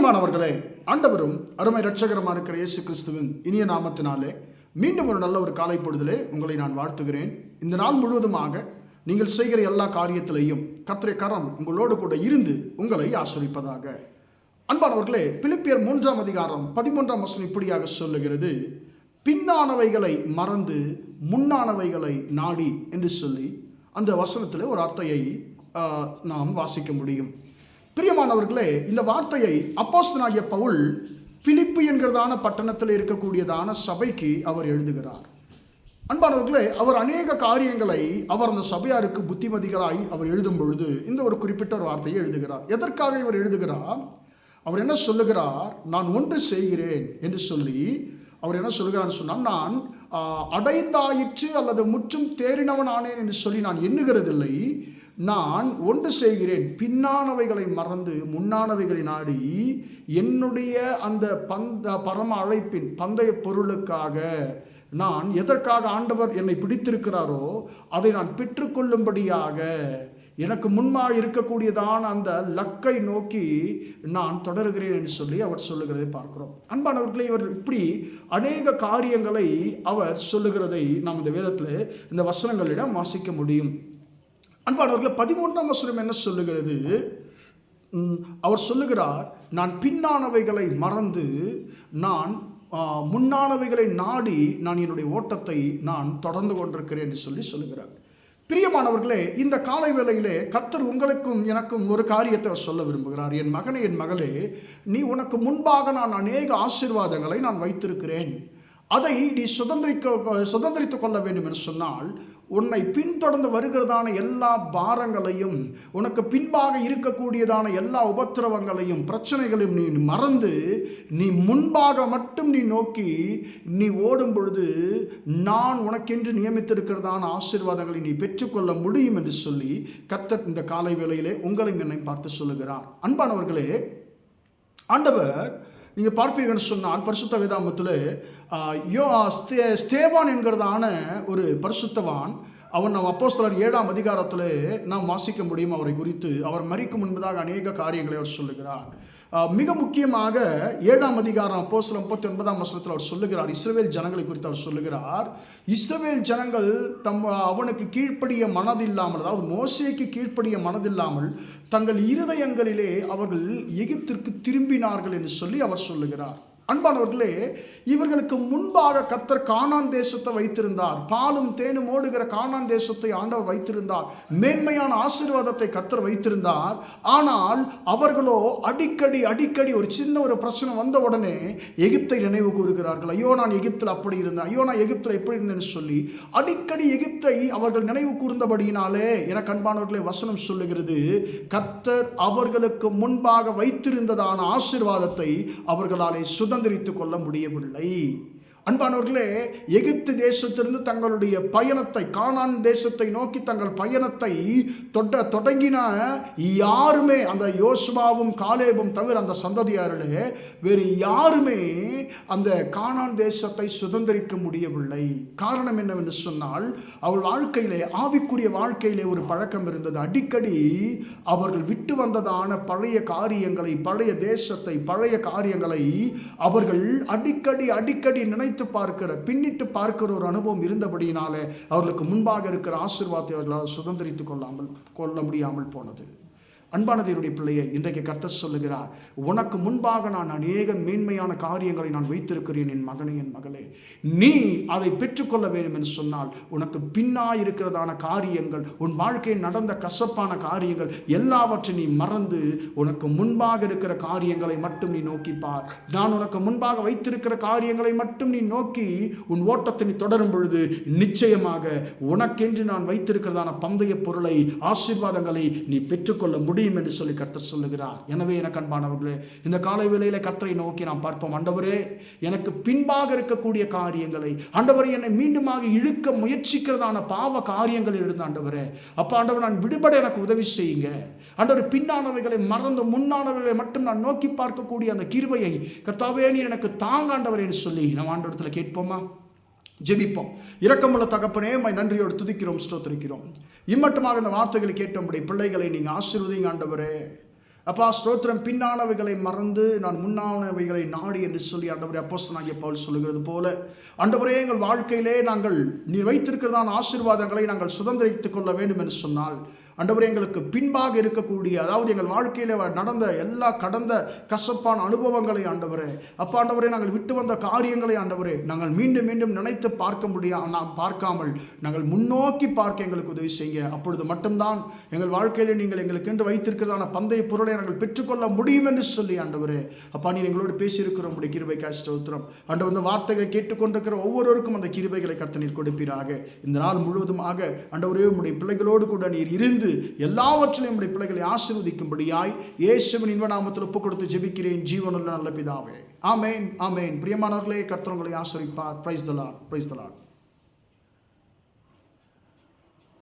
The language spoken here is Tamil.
பிரியமானவர்களே ஆண்டவரும் அருமை ரட்சகரமாக இருக்கிற இயேசு கிறிஸ்துவின் இனிய நாமத்தினாலே மீண்டும் ஒரு நல்ல ஒரு காலை பொழுதிலே உங்களை நான் வாழ்த்துகிறேன். இந்த நாள் முழுவதுமாக நீங்கள் செய்கிற எல்லா காரியத்திலையும் கத்திரை கரம் உங்களோடு கூட இருந்து உங்களை ஆசிரிப்பதாக. அன்பானவர்களே பிலிப்பியர் மூன்றாம் அதிகாரம் பதிமூன்றாம் வசனம் இப்படியாக சொல்லுகிறது. பின்னானவைகளை மறந்து முன்னானவைகளை நாடி என்று சொல்லி அந்த வசனத்தில் ஒரு அர்த்தையை நாம் வாசிக்க முடியும். பிரியமானவர்களே இந்த வார்த்தையை அப்போஸ்தனாகிய பவுல் பிலிப்பு என்கிறதான பட்டணத்தில் இருக்கக்கூடியதான சபைக்கு அவர் எழுதுகிறார். அன்பானவர்களே அவர் அநேக காரியங்களை அவர் அந்த சபையாருக்கு புத்திமதிகளாய் அவர் எழுதும் பொழுது இந்த ஒரு குறிப்பிட்ட ஒரு வார்த்தையை எழுதுகிறார். எதற்காக இவர் எழுதுகிறார்? அவர் என்ன சொல்லுகிறார்? நான் ஒன்று செய்கிறேன் என்று சொல்லி அவர் என்ன சொல்லுகிறான்னு சொன்னால் நான் அடைந்தாயிற்று அல்லது முற்றும் தேறினவன் ஆனேன் என்று சொல்லி நான் எண்ணுகிறதில்லை. நான் ஒன்று செய்கிறேன். பின்னானவைகளை மறந்து முன்னானவைகளை நாடி என்னுடைய அந்த பந்த பரம அழைப்பின் பந்தய பொருளுக்காக நான் எதற்காக ஆண்டவர் என்னை பிடித்திருக்கிறாரோ அதை நான் பெற்றுக்கொள்ளும்படியாக எனக்கு முன்பாக இருக்கக்கூடியதான அந்த லக்கை நோக்கி நான் தொடருகிறேன் என்று சொல்லி அவர் சொல்லுகிறதை பார்க்கிறோம். அன்பானவர்களே இவர் இப்படி அநேக காரியங்களை அவர் சொல்லுகிறதை நாம் இந்த வேதத்தில் இந்த வசனங்களிடம் வாசிக்க முடியும். அன்பானவர்களே பதிமூன்றாம் வசனம் என்ன சொல்லுகிறது? அவர் சொல்லுகிறார் நான் பின்னானவைகளை மறந்து நான் முன்னானவைகளை நாடி நான் என்னுடைய ஓட்டத்தை நான் தொடர்ந்து கொண்டிருக்கிறேன் என்று சொல்லி சொல்லுகிறார். பிரியமானவர்களே இந்த காலை வேளையிலே கர்த்தர் உங்களுக்கும் எனக்கும் ஒரு காரியத்தை அவர் சொல்ல விரும்புகிறார். என் மகனே என் மகளே நீ உனக்கு முன்பாக நான் அநேக ஆசீர்வாதங்களை நான் வைத்திருக்கிறேன். அதை நீ சுதந்திரிக்க சுதந்திரித்து கொள்ள வேண்டும் என்று சொன்னால் உன்னை பின்தொடர்ந்து வருகிறதான எல்லா பாரங்களையும் உனக்கு பின்பாக இருக்கக்கூடியதான எல்லா உபத்திரவங்களையும் பிரச்சனைகளையும் நீ மறந்து நீ முன்பாக மட்டும் நீ நோக்கி நீ ஓடும் பொழுது நான் உனக்கென்று நியமித்திருக்கிறதான ஆசீர்வாதங்களை நீ பெற்றுக்கொள்ள முடியும் என்று சொல்லி கர்த்தர் இந்த காலை வேளையிலே உங்களையும் என்னை பார்த்து சொல்லுகிறார். அன்பானவர்களே ஆண்டவர் நீங்கள் பார்ப்பீர்கள்னு சொன்னால் பரிசுத்த வேதாமத்தில் யோ ஸ்தே ஸ்தேவான் என்கிறதான ஒரு பரிசுத்தவான் அவன் நம் அப்போஸ்தலர் ஏழாம் அதிகாரத்தில் நாம் வாசிக்க முடியும் அவரை குறித்து. அவர் மறிக்கும் முன்பதாக அநேக காரியங்களை அவர் சொல்லுகிறார். மிக முக்கியமாக ஏழாம் அதிகாரம் அப்போஸ்தலர் முப்பத்தி ஒன்பதாம் வருஷத்தில் அவர் சொல்லுகிறார். இஸ்ரவேல் ஜனங்களை குறித்து அவர் சொல்லுகிறார். இஸ்ரவேல் ஜனங்கள் தம் அவனுக்கு கீழ்ப்படிய மனதில்லாமல் அதாவது மோசேக்கு கீழ்ப்படிய மனதில்லாமல் தங்கள் இருதயங்களிலே அவர்கள் எகிப்திற்கு திரும்பினார்கள் என்று சொல்லி அவர் சொல்லுகிறார். அன்பானவர்களே இவர்களுக்கு முன்பாக கர்த்தர் கானான் தேசத்தை வைத்திருந்தார். பாலும் தேனும் ஓடுகிற கானான் தேசத்தை ஆண்டவர் வைத்திருந்தார். மேன்மையான ஆசீர்வாதத்தை கர்த்தர் வைத்திருந்தார். ஆனால் அவர்களோ அடிக்கடி அடிக்கடி ஒரு சின்ன ஒரு பிரச்சனை வந்த உடனே எகிப்தை நினைவு கூறுகிறார்கள். ஐயோ நான் எகிப்தில் அப்படி இருந்தேன். ஐயோ நான் எகிப்தில் எப்படி இருந்தேன்னு சொல்லி. அடிக்கடி எகிப்தை அவர்கள் நினைவு கூர்ந்தபடியினாலே எனக்கு அன்பானவர்களே வசனம் சொல்லுகிறது கர்த்தர் அவர்களுக்கு முன்பாக வைத்திருந்ததான ஆசீர்வாதத்தை அவர்களாலே சுதந்திரித்து கொள்ள முடியவில்லை. அன்பானவர்களே எகிப்து தேசத்திலிருந்து தங்களுடைய பயணத்தை கானான் தேசத்தை நோக்கி தங்கள் பயணத்தை தொட்ட தொடங்கின யாருமே அந்த யோசுவாவும் காலேபும் தவிர அந்த சந்ததியாரிலே வேறு யாருமே அந்த கானான் தேசத்தை சுதந்திரிக்க முடியவில்லை. காரணம் என்னவென்று சொன்னால் அவள் வாழ்க்கையிலே ஆவிக்குரிய வாழ்க்கையிலே ஒரு பழக்கம் இருந்தது. அடிக்கடி அவர்கள் விட்டு வந்ததான பழைய காரியங்களை பழைய தேசத்தை பழைய காரியங்களை அவர்கள் அடிக்கடி அடிக்கடி நினைத்து பார்க்கிற பின்னிட்டு பார்க்கிற ஒரு அனுபவம் இருந்தபடியினாலே அவர்களுக்கு முன்பாக இருக்கிற ஆசிர்வாதத்தை அவர்களால் சுதந்திரித்து கொள்ளாமல் கொள்ள முடியாமல் போனது. அன்பானது பிள்ளையை இன்றைக்கு கர்த்த சொல்லுகிறார் உனக்கு முன்பாக நான் அநேக மேன்மையான காரியங்களை நான் வைத்திருக்கிறேன் என் மகனே என் மகளே. நீ அதை பெற்றுக்கொள்ள வேண்டும் என்று சொன்னால் உனக்கு பின்னாய் இருக்கிறதான காரியங்கள் உன் வாழ்க்கையில் நடந்த கசப்பான காரியங்கள் எல்லாவற்றையும் நீ மறந்து உனக்கு முன்பாக இருக்கிற காரியங்களை மட்டும் நீ நோக்கிப்பார் நான் உனக்கு முன்பாக வைத்திருக்கிற காரியங்களை மட்டும் நீ நோக்கி உன் ஓட்டத்தை நீ தொடரும் பொழுது நிச்சயமாக உனக்கென்று நான் வைத்திருக்கிறதான பந்தய பொருளை ஆசீர்வாதங்களை நீ பெற்றுக்கொள்ள முடியும். என்று சொல்லி கர்த்தர் சொல்லுகிறார். எனவே எனக்கு அன்பானவர்களே இந்த காலை வேளையில கர்த்தரை நோக்கி நாம் பார்ப்போம். ஆண்டவரே எனக்கு பின்பாக இருக்கக்கூடிய காரியங்களை அண்டவரை என்னை மீண்டுமாக இழுக்க முயற்சிக்கிறதான பாவ காரியங்களில் இருந்து ஆண்டவரே அப்போ ஆண்டவர் நான் விடுபட எனக்கு உதவி செய்யுங்க. ஆண்டவர் பின்னானவைகளை மறந்து முன்னானவைகளை மட்டும் நான் நோக்கி பார்க்கக்கூடிய அந்த கிருபையை கர்த்தாவே நீர் எனக்கு தாங்காண்டவர் என்று சொல்லி நம்ம ஆண்டவரத்தில் கேட்போமா? ஜெபிப்போம். இரக்கமுள்ள தகப்பனே மை நன்றியோடு துதிக்கிறோம் ஸ்தோத்திரிக்கிறோம். இம்மட்டுமாக இந்த வார்த்தைகளை கேட்டபடி பிள்ளைகளை நீங்கள் ஆசீர்வதிங்க ஆண்டவரே. அப்பா ஸ்தோத்திரம். பின்னானவைகளை மறந்து நான் முன்னானவைகளை நாடி என்று சொல்லி ஆண்டவரே அப்போஸ்தலனாகிய பவுல் சொல்லுகிறது போல ஆண்டவரே எங்கள் வாழ்க்கையிலே நாங்கள் நீ வைத்திருக்கிறதான ஆசீர்வாதங்களை நாங்கள் சுதந்திரித்துக் கொள்ள வேண்டும் என்று சொன்னால் ஆண்டவரே எங்களுக்கு பின்பாக இருக்கக்கூடிய அதாவது எங்கள் வாழ்க்கையில் நடந்த எல்லா கடந்த கசப்பான அனுபவங்களை ஆண்டவரே அப்பா ஆண்டவரே நாங்கள் விட்டு வந்த காரியங்களை ஆண்டவரே நாங்கள் மீண்டும் மீண்டும் நினைத்து பார்க்க முடியா நாம் பார்க்காமல் நாங்கள் முன்னோக்கி பார்க்க எங்களுக்கு உதவி செய்ய அப்பொழுது மட்டும்தான் எங்கள் வாழ்க்கையில் நீங்கள் எங்களுக்கு என்று வைத்திருக்கிறதான பந்தய பொருளை நாங்கள் பெற்றுக்கொள்ள முடியும் என்று சொல்லி ஆண்டவரே. அப்பா நீ எங்களோடு பேசியிருக்கிறோம். உடைய கிருபை காஷ்டோத்திரம் ஆண்டவர் இந்த வார்த்தைகளை கேட்டுக்கொண்டிருக்கிற ஒவ்வொருவருக்கும் அந்த கிருபைகளை கத்த நீர் கொடுப்பீராக. இந்த நாள் முழுவதுமாக ஆண்டவரே உடைய பிள்ளைகளோடு கூட நீர் இருந்து எல்லாவற்றிலும் நம்முடைய பிள்ளைகளை ஆசிர்வதிக்கும்படியாய் இயேசுவின் இன்ப நாமத்தில் ஒப்பு கொடுத்து ஜெபிக்கிறேன். ஜீவனுள்ள நல்ல பிதாவே. ஆமேன் ஆமேன். பிரியமானவர்களே கர்த்தவங்களை ஆசிரிப்பார் பிரைஸ் தலாட் பிரைஸ் தலாட்